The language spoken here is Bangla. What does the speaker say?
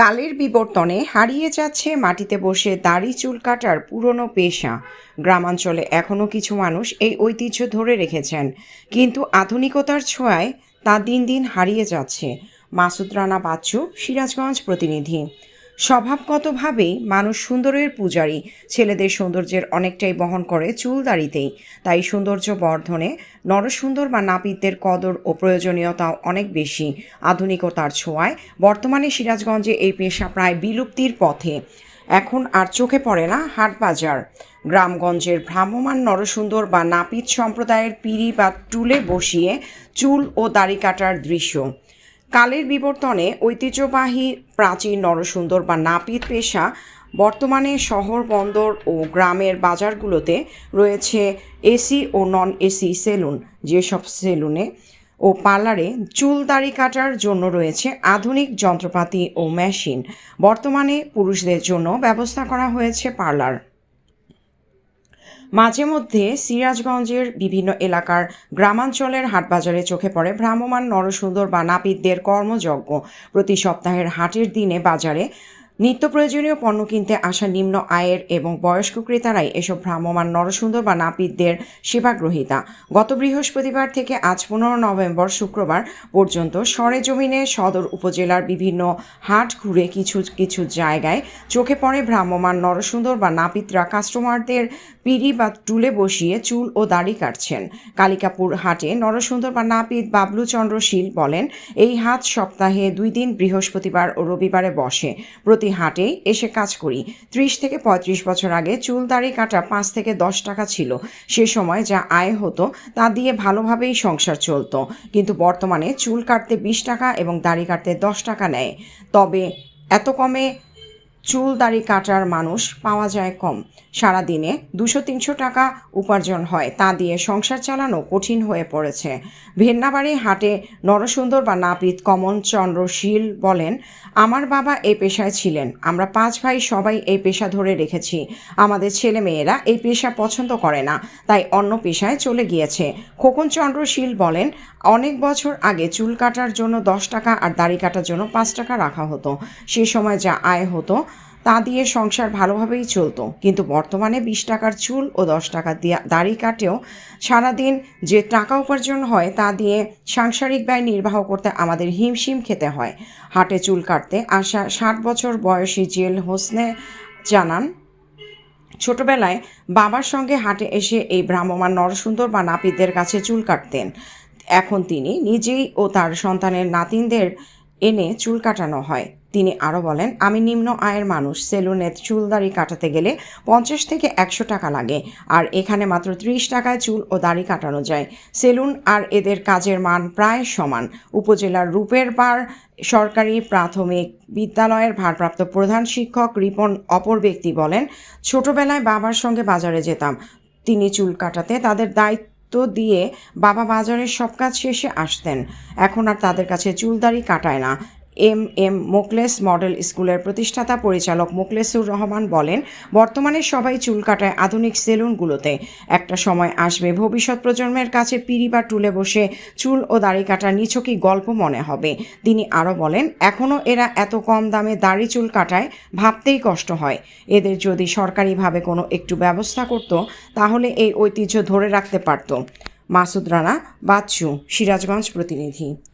কালের বিবর্তনে হারিয়ে যাচ্ছে মাটিতে বসে দাড়ি চুল কাটার পুরনো পেশা। গ্রামাঞ্চলে এখনও কিছু মানুষ এই ঐতিহ্য ধরে রেখেছেন। কিন্তু আধুনিকতার ছোঁয়ায় তা দিন দিন হারিয়ে যাচ্ছে। মাসুদ রানা বাচ্চু, সিরাজগঞ্জ প্রতিনিধি। স্বভাবগতভাবেই মানুষ সুন্দরের পূজারী। ছেলেদের সৌন্দর্যের অনেকটাই বহন করে চুল দাড়িতেই তাই সৌন্দর্য বর্ধনে নরসুন্দর বা নাপিতদের কদর ও প্রয়োজনীয়তাও অনেক বেশি। আধুনিকতার ছোঁয়ায় বর্তমানে সিরাজগঞ্জে এই পেশা প্রায় বিলুপ্তির পথে। এখন আর চোখে পড়ে না হাটবাজার গ্রামগঞ্জের ভ্রাম্যমান নরসুন্দর বা নাপিত সম্প্রদায়ের পিড়ি বা টুলে বসিয়ে চুল ও দাড়ি কাটার দৃশ্য। কালের বিবর্তনে ঐতিহ্যবাহী প্রাচীন নরসুন্দর বা নাপিত পেশা বর্তমানে শহর, বন্দর ও গ্রামের বাজারগুলোতে রয়েছে এসি ও নন এসি সেলুন। যেসব সেলুনে ও পার্লারে চুল দাড়ি কাটার জন্য রয়েছে আধুনিক যন্ত্রপাতি ও মেশিন। বর্তমানে পুরুষদের জন্য ব্যবস্থা করা হয়েছে পার্লার। মাঝে মধ্যে সিরাজগঞ্জের বিভিন্ন এলাকার গ্রামাঞ্চলের হাটবাজারে চোখে পড়ে ভ্রাম্যমান নরসুন্দর বা নাপিতদের কর্মযজ্ঞ। প্রতি সপ্তাহের হাটের দিনে বাজারে নিত্য প্রয়োজনীয় পণ্য কিনতে আসা নিম্ন আয়ের এবং বয়স্ক ক্রেতারাই এসব ভ্রাম্যমান নরসুন্দর বা নাপিতদের সেবাগ্রহীতা। গত বৃহস্পতিবার থেকে আজ পনেরো নভেম্বর শুক্রবার পর্যন্ত সরেজমিনে সদর উপজেলার বিভিন্ন হাট ঘুরে কিছু কিছু জায়গায় চোখে পড়ে ভ্রাম্যমান নরসুন্দর বা নাপিতরা কাস্টমারদের পিড়ি বা টুলে বসিয়ে চুল ও দাড়ি কাটছেন। কালিকাপুর হাটে নরসুন্দর বা নাপিত বাবলুচন্দ্র শীল বলেন, এই হাট সপ্তাহে দুই দিন বৃহস্পতিবার ও রবিবারে বসে। প্রতি হাটেই এসে কাজ করি। ত্রিশ থেকে পঁয়ত্রিশ বছর আগে চুল দাড়ি কাটা পাঁচ থেকে দশ টাকা ছিল। সে সময় যা আয় হতো তা দিয়ে ভালোভাবেই সংসার চলতো। কিন্তু বর্তমানে চুল কাটতে বিশ টাকা এবং দাড়ি কাটতে দশ টাকা নেয়। তবে এত কমে চুল দাড়ি কাটার মানুষ পাওয়া যায় কম। সারাদিনে দুশো তিনশো টাকা উপার্জন হয়। তা দিয়ে সংসার চালানো কঠিন হয়ে পড়েছে। ভেন্নাবাড়ি হাটে নরসুন্দর বা নাপিত কমন চন্দ্র শীল বলেন, আমার বাবা এই পেশায় ছিলেন। আমরা পাঁচ ভাই সবাই এই পেশা ধরে রেখেছি। আমাদের ছেলে মেয়েরা এই পেশা পছন্দ করে না, তাই অন্য পেশায় চলে গিয়েছে। খোকন চন্দ্র শীল বলেন, অনেক বছর আগে চুল কাটার জন্য দশ টাকা আর দাড়ি কাটার জন্য পাঁচ টাকা রাখা হতো। সে সময় যা আয় হতো তা দিয়ে সংসার ভালোভাবেই চলতো। কিন্তু বর্তমানে বিশ টাকার চুল ও দশ টাকা দাড়ি কাটেও সারাদিন যে টাকা উপার্জন হয় তা দিয়ে সাংসারিক ব্যয় নির্বাহ করতে আমাদের হিমশিম খেতে হয়। হাটে চুল কাটতে আসা ষাট বছর বয়সী জেল হোসনে জানান, ছোটবেলায় বাবার সঙ্গে হাটে এসে এই ভ্রাম্যমান নরসুন্দর বা নাপিতদের কাছে চুল কাটতেন। এখন তিনি নিজেই ও তার সন্তানের নাতিনদের এনে চুল কাটানো হয়। তিনি আরও বলেন, আমি নিম্ন আয়ের মানুষ, সেলুনে চুল দাড়ি কাটাতে গেলে পঞ্চাশ থেকে একশো টাকা লাগে, আর এখানে মাত্র ত্রিশ টাকায় চুল ও দাড়ি কাটানো যায়। সেলুন আর এদের কাজের মান প্রায় সমান। উপজেলার রূপের বার সরকারি প্রাথমিক বিদ্যালয়ের ভারপ্রাপ্ত প্রধান শিক্ষক রিপন অপর ব্যক্তি বলেন, ছোটবেলায় বাবার সঙ্গে বাজারে যেতাম। তিনি চুল কাটাতে তাদের দায়িত্ব দিয়ে বাবা বাজারের সব কাজ শেষে আসতেন। এখন আর তাদের কাছে চুলদারি কাটায় না। এম এম মোকলেস মডেল স্কুলের প্রতিষ্ঠাতা পরিচালক মোকলেসুর রহমান বলেন, বর্তমানে সবাই চুল কাটায় আধুনিক সেলুনগুলোতে। একটা সময় আসবে ভবিষ্যৎ প্রজন্মের কাছে পিড়ি বা টুলে বসে চুল ও দাড়ি কাটার নিছকই গল্প মনে হবে। তিনি আরও বলেন এখনও এরা এত কম দামে দাড়ি চুল কাটায় ভাবতেই কষ্ট হয়। এদের যদি সরকারিভাবে কোনো একটু ব্যবস্থা করত, তাহলে এই ঐতিহ্য ধরে রাখতে পারত। মাসুদ রানা, বাচ্চু, সিরাজগঞ্জ প্রতিনিধি।